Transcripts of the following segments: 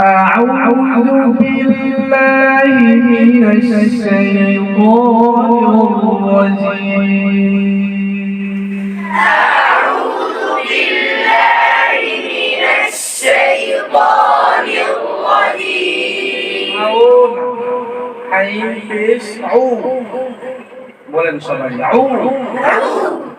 أعوذ بالله من الشيطان الرجيم أعوذ بالله من الشيطان الرجيم حين يسعون ولا نصلي يعون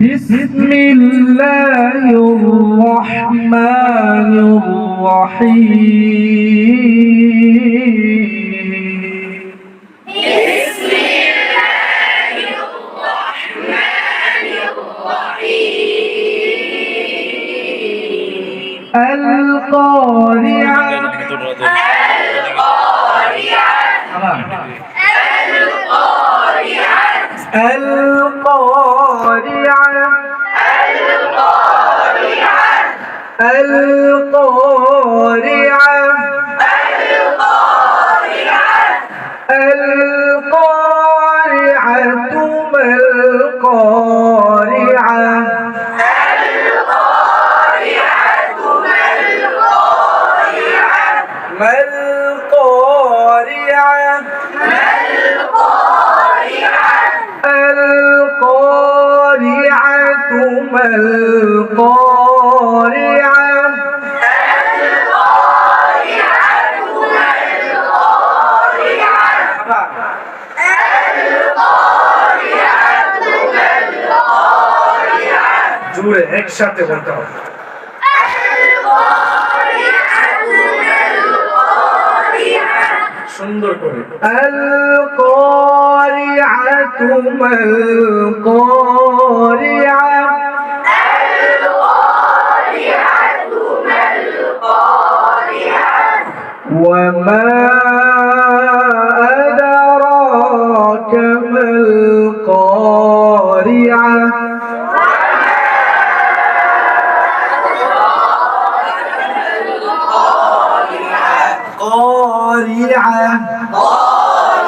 بسم الله الرحمن الرحيم. بسم الله الرحمن الرحيم. القارعة. القارعة. القارعة. القارعة. القارعة القارعة القارعة. ما القارعة ما القارعة. القارعة ما القارعة জুড়ে একসাথে বলতে হবে সুন্দর করে আল قارعة ما القارعة وما أدراك ما القارعة؟ قارعة. قارعة.